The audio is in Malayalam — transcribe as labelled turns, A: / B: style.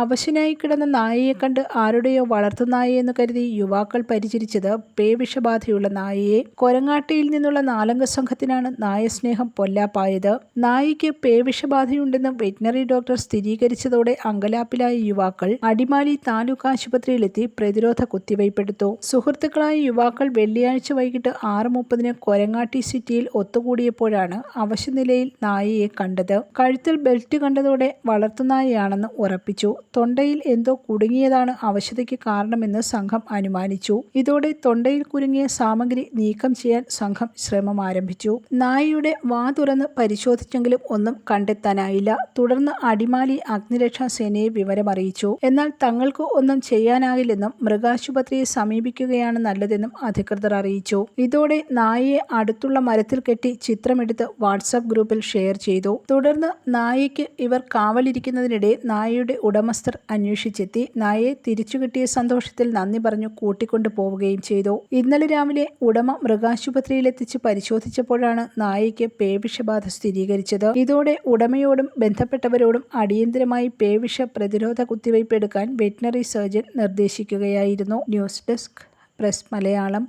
A: അവശനായി കിടന്ന നായയെ കണ്ട് ആരുടെയോ വളർത്തുനായയെന്ന് കരുതി യുവാക്കൾ പരിചരിച്ചത് പേവിഷബാധയുള്ള നായയെ. കൊരങ്ങാട്ടിയിൽ നിന്നുള്ള നാലംഗ സംഘത്തിനാണ് നായസ്നേഹം പൊല്ലാപ്പായത്. നായയ്ക്ക് പേവിഷബാധയുണ്ടെന്ന് വെറ്റിനറി ഡോക്ടർ സ്ഥിരീകരിച്ചതോടെ അങ്കലാപ്പിലായ യുവാക്കൾ അടിമാലി താലൂക്ക് ആശുപത്രിയിലെത്തി പ്രതിരോധ കുത്തിവയ്പ്പെടുത്തു. സുഹൃത്തുക്കളായ യുവാക്കൾ വെള്ളിയാഴ്ച വൈകിട്ട് ആറ് മുപ്പതിന് കൊരങ്ങാട്ടി സിറ്റിയിൽ ഒത്തുകൂടിയപ്പോഴാണ് അവശനിലയിൽ നായയെ കണ്ടത്. കഴുത്തിൽ ബെൽറ്റ് കണ്ടതോടെ വളർത്തുനായയാണെന്ന് ഉറപ്പിച്ചു. തൊണ്ടയിൽ എന്തോ കുടുങ്ങിയതാണ് അവശതയ്ക്ക് കാരണമെന്ന് സംഘം അനുമാനിച്ചു. ഇതോടെ തൊണ്ടയിൽ കുരുങ്ങിയ സാമഗ്രി നീക്കം ചെയ്യാൻ സംഘം ശ്രമം ആരംഭിച്ചു. നായയുടെ വാ തുറന്ന് പരിശോധിച്ചെങ്കിലും ഒന്നും കണ്ടെത്താനായില്ല. തുടർന്ന് അടിമാലി അഗ്നിരക്ഷാ സേനയെ വിവരമറിയിച്ചു. എന്നാൽ തങ്ങൾക്ക് ഒന്നും ചെയ്യാനാകില്ലെന്നും മൃഗാശുപത്രിയെ സമീപിക്കുകയാണ് നല്ലതെന്നും അധികൃതർ അറിയിച്ചു. ഇതോടെ നായയെ അടുത്തുള്ള മരത്തിൽ കെട്ടി ചിത്രമെടുത്ത് വാട്സാപ്പ് ഗ്രൂപ്പിൽ ഷെയർ ചെയ്തു. തുടർന്ന് നായയ്ക്ക് ഇവർ കാവലിരിക്കുന്നതിനിടെ നായയുടെ ഉടമസ്ഥർ അന്വേഷിച്ചെത്തി. നായയെ തിരിച്ചു കിട്ടിയ സന്തോഷത്തിൽ നന്ദി പറഞ്ഞു കൂട്ടിക്കൊണ്ടു പോവുകയും ചെയ്തു. ഇന്നലെ രാവിലെ ഉടമ മൃഗാശുപത്രിയിലെത്തിച്ച് പരിശോധിച്ചപ്പോഴാണ് നായയ്ക്ക് പേവിഷബാധ സ്ഥിരീകരിച്ചത്. ഇതോടെ ഉടമയോടും ബന്ധപ്പെട്ടവരോടും അടിയന്തരമായി പേവിഷ പ്രതിരോധ കുത്തിവയ്പ് എടുക്കാൻ veterinary surgeon നിർദ്ദേശിക്കുകയായിരുന്നു. News desk press Malayalam.